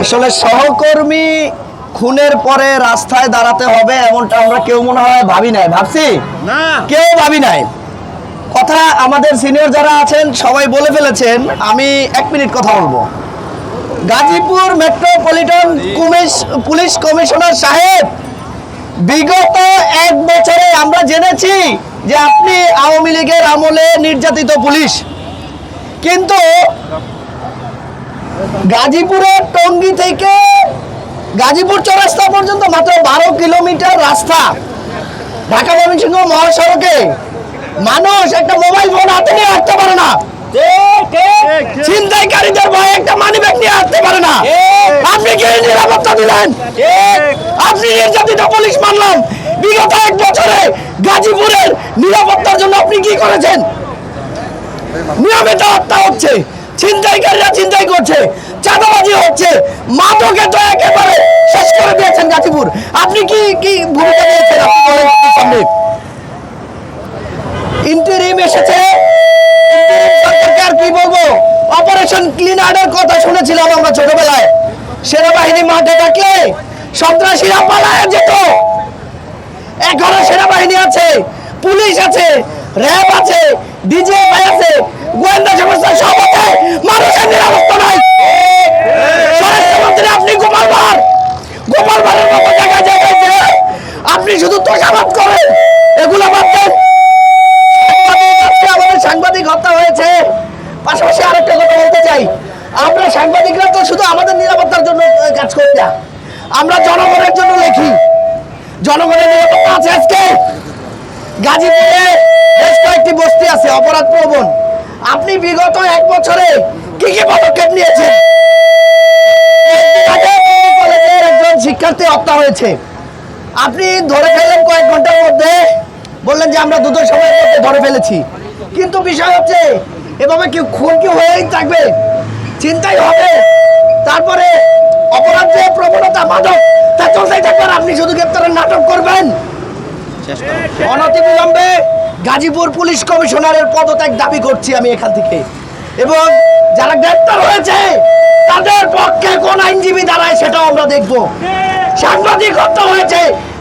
আসলে সহকর্মী খুনের পরে রাস্তায় দাঁড়াতে হবে এমনটা আমরা কেউ মনে হয় ভাবি নাই। ভাবছি? না। কেউ ভাবি নাই। কথা আমাদের সিনিয়র যারা আছেন সবাই বলে ফেলেছেন আমি এক মিনিট কথা বলব। Gazipur metropolitan police police commissioner সাহেব বিগত এক বছরে আমরা জেনেছি যে আপনি আওয়ামী লীগের আমলে নির্যাতিত পুলিশ। কিন্তু গাজীপুরের টঙ্গী থেকে গাজীপুর চৌরাস্তা পর্যন্ত মাত্র বারো কিলোমিটার রাস্তা। ঢাকা ময়মনসিংহ মহাসড়কে। মানুষ একটা মোবাইল ফোন হাতে নিয়ে আসতে পারে না। ছিনতাইকারীদের ভয়ে একটা মানি ব্যাগ নিয়ে আসতে পারে না। আপনি কি নিরাপত্তা দিলেন? আপনি নির্যাতিত পুলিশ মানলাম বিগত এক বছরে গাজীপুরের নিরাপত্তার জন্য আপনি কি করেছেন? নিয়মিত হত্যা হচ্ছে। ছিনতাইকারীরা ছিনতাই করছে, চাঁদাবাজি হচ্ছে মাদকে তো একেবারে শেষ করে দিয়েছেন গাজীপুর। আপনি কি কি ভূমিকা নিয়েছেন? আপনি ইন্টারিম এসেছে। কি বলব? অপারেশন ক্লিন আর্টের কথা শুনেছিলাম আমরা ছোটবেলায়। সেনাবাহিনী মাঠে থাকলে সন্ত্রাসীরা পালায় যেত। এখনও সেনাবাহিনী আছে, পুলিশ আছে, র্যাব আছে, ডিজিএফআই আছে গোয়েন্দা সংস্থা সব আছে মানুষের নিরাপত্তা নাই। স্বরাষ্ট্রমন্ত্রী, আপনি গোপাল ভাঁড়। গোপাল ভাঁড়ের মতো জায়গায় জায়গায় আপনি শুধু তোষাবাদ করেন, এগুলো বাদ দেন। আমাদের সাংবাদিক হত্যা হয়েছে। পাশাপাশি আরেকটা কথা বলতে চাই। আমরা সাংবাদিকরা তো শুধু আমাদের নিরাপত্তার জন্য কাজ করি না। আমরা জনগণের জন্য লেখি। জনগণের নিরাপত্তা আছে আজকে। গাজীপুরে বেশ কয়েকটি বস্তি আছে, অপরাধ প্রবণ। আপনি বিগত এক বছরে কি কি পদক্ষেপ নিয়েছেন? একজন শিক্ষার্থী হত্যা হয়েছে। আপনি ধরে ফেললেন কয়েক ঘণ্টার মধ্যে, বললেন যে আমরা দুটোর সময়ের মধ্যে ধরে ফেলেছি। কিন্তু বিষয় হচ্ছে, এভাবে কি খুন কি হয়েই থাকবে? চিন্তাই হবে। তারপরে অপরাধ যে প্রবণতা মাদক, তা চলতেই থাকবে আপনি শুধু গ্রেপ্তারের নাটক করবেন। অনতিবিলম্বে গাজীপুর পুলিশ কমিশনারের পদত্যাগ দাবি করছি আমি এখান থেকে। এবং যারা গ্রেপ্তার হয়েছে তাদের পক্ষে কোন আইনজীবী দাঁড়ায় সেটাও আমরা দেখব। সাংবাদিক হত্যা হয়েছে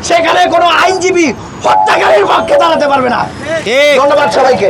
সেখানে কোনো আইনজীবী হত্যাকারীর পক্ষে দাঁড়াতে পারবে না। ধন্যবাদ সবাইকে।